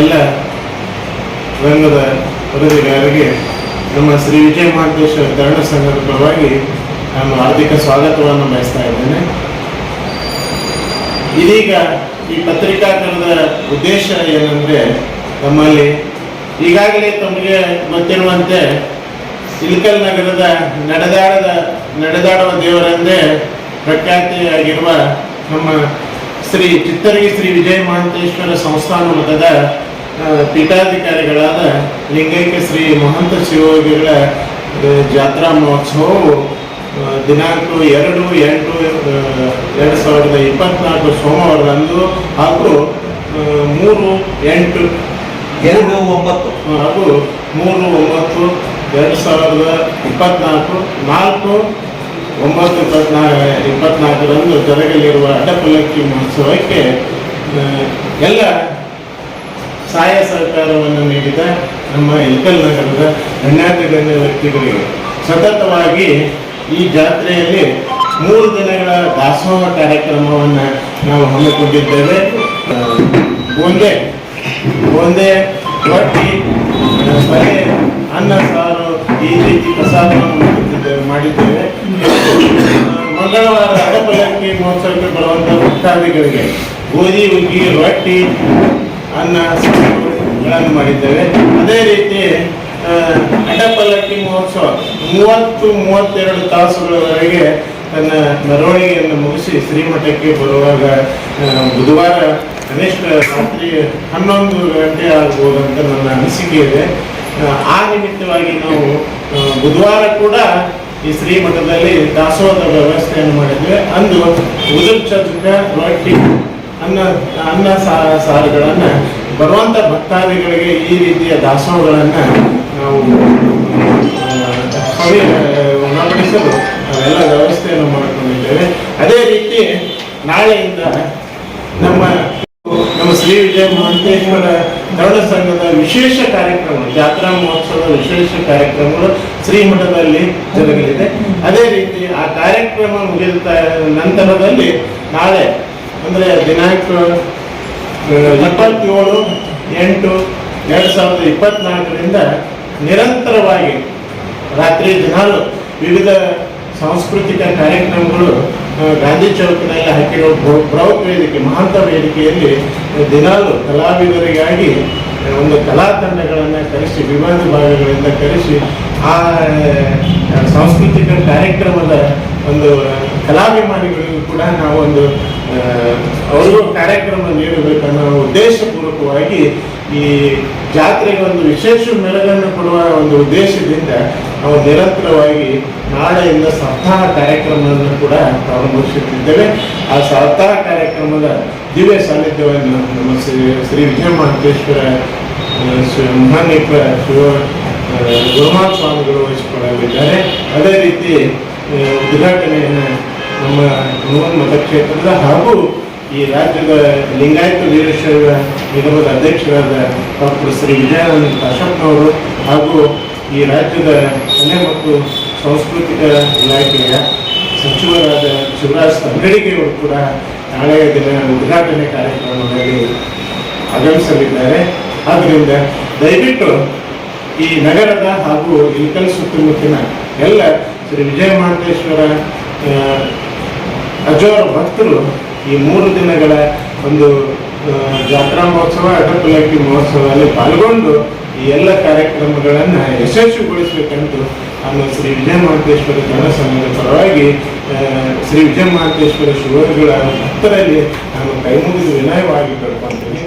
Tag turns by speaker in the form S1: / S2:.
S1: ಎಲ್ಲ ರಂಗದ ವರದಿಗಾರರಿಗೆ ನಮ್ಮ ಶ್ರೀ ವಿಜಯ ಮಹಾಂತೇಶ್ವರ ಕನ್ನಡ ಸಂಘದ ಪರವಾಗಿ ನಾನು ಹಾರ್ದಿಕ ಸ್ವಾಗತವನ್ನು ಬಯಸ್ತಾ ಇದ್ದೇನೆ. ಇದೀಗ ಈ ಪತ್ರಿಕಾಕರಣದ ಉದ್ದೇಶ ಏನಂದ್ರೆ ನಮ್ಮಲ್ಲಿ ಈಗಾಗಲೇ ತಮಗೆ ಗೊತ್ತಿರುವಂತೆ ಇಲ್ಕಲ್ ನಗರದ ನಡೆದಾಡದ ನಡೆದಾಡುವ ದೇವರಂದೇ ಪ್ರಖ್ಯಾತಿಯಾಗಿರುವ ನಮ್ಮ ಶ್ರೀ ಚಿತ್ತರಗಿ ಶ್ರೀ ವಿಜಯ ಮಹಂತೇಶ್ವರ ಸಂಸ್ಥಾನ ಮಠದ ಪೀಠಾಧಿಕಾರಿಗಳಾದ ಲಿಂಗೈಕ್ಯ ಶ್ರೀ ಮಹಂತ ಶಿವಯೋಗಿಗಳ ಜಾತ್ರಾ ಮಹೋತ್ಸವವು ದಿನಾಂಕ ಎರಡು ಎಂಟು ಎರಡು ಸಾವಿರದ ಇಪ್ಪತ್ನಾಲ್ಕು ಸೋಮವಾರದಂದು ಹಾಗೂ ಮೂರು ಎಂಟು
S2: ಎರಡು ಒಂಬತ್ತು.
S1: ಹಾಗೂ ಮೂರು ಒಂಬತ್ತು ಎರಡು ಸಾವಿರದ ಇಪ್ಪತ್ನಾಲ್ಕು ನಾಲ್ಕು ಒಂಬತ್ತು ಇಪ್ಪತ್ನಾ ಇಪ್ಪತ್ನಾಲ್ಕರಂದು ಜರುಗಲಿರುವ ಅಡ್ಡಪಲ್ಲಕ್ಕಿ ಮಹೋತ್ಸವಕ್ಕೆ ಎಲ್ಲ ಸಹಾಯ ಸಹಕಾರವನ್ನು ನೀಡಿದ ನಮ್ಮ ಇಲ್ಕಲ್ ನಗರದ ಗಣ್ಯಾತಿ ಗಣ್ಯ ವ್ಯಕ್ತಿಗಳಿಗೆ ಸತತವಾಗಿ ಈ ಜಾತ್ರೆಯಲ್ಲಿ ಮೂರು ದಿನಗಳ ದಾಸೋಹ ಕಾರ್ಯಕ್ರಮವನ್ನು ನಾವು ಹಮ್ಮಿಕೊಂಡಿದ್ದೇವೆ. ಒಂದೇ ಒಂದೇ ಒಂದೇ ರೊಟ್ಟಿ ಮಂಗಳವಾರ ಅಡಪಲಕ್ಕಿ ಮಹೋತ್ಸವಕ್ಕೆ ಬರುವಂಥ ಭಕ್ತಾದಿಗಳಿಗೆ ಗೋಧಿ, ಹುಗ್ಗಿ, ರೊಟ್ಟಿ, ಅನ್ನ ಸಾರುಗಳನ್ನು ಮಾಡಿದ್ದೇವೆ. ಅದೇ ರೀತಿ ಅಡ್ಡಪಲ್ಲಕ್ಕಿ ಮಹೋತ್ಸವ ಮೂವತ್ತು, ಮೂವತ್ತೆರಡು ತಾಸುಗಳವರೆಗೆ ತನ್ನ ಮೆರವಣಿಗೆಯನ್ನು ಮುಗಿಸಿ ಶ್ರೀಮಠಕ್ಕೆ ಬರುವಾಗ ಬುಧವಾರ ಕನಿಷ್ಠ ರಾತ್ರಿ ಹನ್ನೊಂದು ಗಂಟೆ ಆಗ್ಬೋದು ಅಂತ ನನ್ನ ಅನಿಸಿಕೆ ಇದೆ. ಆ ನಿಮಿತ್ತವಾಗಿ ನಾವು ಬುಧವಾರ ಕೂಡ ಈ ಶ್ರೀಮಠದಲ್ಲಿ ದಾಸೋಹದ ವ್ಯವಸ್ಥೆಯನ್ನು ಮಾಡಿದ್ವಿ. ಅಂದು ಉದುರ್ ಚದುಕ ರೊಟ್ಟಿ ಅನ್ನ ಅನ್ನ ಸಾರುಗಳನ್ನ ಬರುವಂಥ ಭಕ್ತಾದಿಗಳಿಗೆ ಈ ರೀತಿಯ ದಾಸೋಹಗಳನ್ನು ನಾವು ಉಣಬಡಿಸಲು ನಾವೆಲ್ಲ ವ್ಯವಸ್ಥೆಯನ್ನು ಮಾಡಿಕೊಂಡಿದ್ದೇವೆ. ಅದೇ ರೀತಿ ನಾಳೆಯಿಂದ ನಮ್ಮ ನಮ್ಮ ಶ್ರೀ ವಿಜಯ ಮಹಂತೇಶ್ವರ ತರುಣ ಸಂಘದ ವಿಶೇಷ ಕಾರ್ಯಕ್ರಮ, ಜಾತ್ರಾ ಮಹೋತ್ಸವದ ವಿಶೇಷ ಕಾರ್ಯಕ್ರಮಗಳು ಶ್ರೀಮಠದಲ್ಲಿ ಜರುಗಲಿದೆ. ಅದೇ ರೀತಿ ಆ ಕಾರ್ಯಕ್ರಮ ಮುಗಿದ ನಂತರದಲ್ಲಿ ನಾಳೆ ಅಂದರೆ ದಿನಾಂಕ ಇಪ್ಪತ್ತೇಳು ಎಂಟು ಎರಡು ಸಾವಿರದ ಇಪ್ಪತ್ನಾಲ್ಕರಿಂದ ನಿರಂತರವಾಗಿ ರಾತ್ರಿ ದಿನಾಲು ವಿವಿಧ ಸಾಂಸ್ಕೃತಿಕ ಕಾರ್ಯಕ್ರಮಗಳು ಗಾಂಧಿ ಚೌಕಿನಲ್ಲಿ ಹಾಕಿರೋ ಬ್ರೌತ್ ವೇದಿಕೆ, ಮಹಾಂತ ವೇದಿಕೆಯಲ್ಲಿ ದಿನಾಲು ಕಲಾವಿದರಿಗಾಗಿ ಒಂದು ಕಲಾ ತಂಡಗಳನ್ನು ಕರೆಸಿ ವಿವಿಧ ಭಾಗಗಳಿಂದ ಕರೆಸಿ, ಆ ಸಾಂಸ್ಕೃತಿಕ ಕಾರ್ಯಕ್ರಮದ ಒಂದು ಕಲಾಭಿಮಾನಿಗಳಿಗೂ ಕೂಡ ನಾವೊಂದು ಅವ್ರಿಗೂ ಕಾರ್ಯಕ್ರಮ ನೀಡಬೇಕನ್ನೋ ಉದ್ದೇಶಪೂರ್ವಕವಾಗಿ ಈ ಜಾತ್ರೆಗೆ ಒಂದು ವಿಶೇಷ ಮೆರಗನ್ನು ಕೊಡುವ ಒಂದು ಉದ್ದೇಶದಿಂದ ನಾವು ನಿರಂತರವಾಗಿ ನಾಳೆಯಿಂದ ಸಪ್ತಾಹ ಕಾರ್ಯಕ್ರಮವನ್ನು ಕೂಡ ಪ್ರಾರಂಭಿಸುತ್ತಿದ್ದೇವೆ. ಆ ಸಪ್ತಾಹ ಕಾರ್ಯಕ್ರಮದ ದಿವ್ಯ ಸಾನ್ನಿಧ್ಯವನ್ನು ನಮ್ಮ ಶ್ರೀ ಶ್ರೀ ವಿಜಯ ಮಹಂತೇಶ್ವರ ಆ, ಶ್ರೀ ಮಹಾನೀಪ ಶಿವ ಗುರುಮಾನ್ ಸ್ವಾಮಿಗಳು ವಹಿಸಿಕೊಳ್ಳಲಿದ್ದಾರೆ. ಅದೇ ರೀತಿ ಉದ್ಘಾಟನೆಯನ್ನು ನಮ್ಮ ಮತಕ್ಷೇತ್ರದ ಹಾಗೂ ಈ ರಾಜ್ಯದ ಲಿಂಗಾಯತ ವೀರಶೈವ ನಿಗಮದ ಅಧ್ಯಕ್ಷರಾದ ಡಾಕ್ಟರ್ ಶ್ರೀ ವಿಜಯಾನಂದ ಕಾಶಪ್ಪನವರು ಹಾಗೂ ಈ ರಾಜ್ಯದ ಕಲೆ ಮತ್ತು ಸಾಂಸ್ಕೃತಿಕ ಇಲಾಖೆಯ ಸಚಿವರಾದ ಶಿವರಾಜ್ ತಂಗಡಿಗೆಯವರು ಕೂಡ ನಾಳೆಯ ದಿನ ಉದ್ಘಾಟನೆ ಕಾರ್ಯಕ್ರಮದಲ್ಲಿ ಆಗಮಿಸಲಿದ್ದಾರೆ. ಆದ್ದರಿಂದ ದಯವಿಟ್ಟು ಈ ನಗರದ ಹಾಗೂ ಇಲ್ಕಲ್ ಸುತ್ತಮುತ್ತಿನ ಎಲ್ಲ ಶ್ರೀ ವಿಜಯ ಮಹಾಂತೇಶ್ವರ ಅಜೋರ ಭಕ್ತರು ಈ ಮೂರು ದಿನಗಳ ಒಂದು ಜಾತ್ರಾ ಮಹೋತ್ಸವ ಅಡ್ಡಪಲ್ಲಕ್ಕಿ ಮಹೋತ್ಸವದಲ್ಲಿ ಪಾಲ್ಗೊಂಡು ಈ ಎಲ್ಲ ಕಾರ್ಯಕ್ರಮಗಳನ್ನು ಯಶಸ್ವಿಗೊಳಿಸಬೇಕಂತ ನಾನು ಶ್ರೀ ವಿಜಯ ಮಹಾಂತೇಶ್ವರ ಜನಸಂಘದ ಪರವಾಗಿ ಶ್ರೀ ವಿಜಯ ಮಹಾಂತೇಶ್ವರ ಶಿವರುಗಳ ಭಕ್ತರಲ್ಲಿ ನಾನು ಕೈ ಮುಗಿದು ವಿನಯವಾಗಿ ಕೇಳ್ಕೊಂತೀನಿ.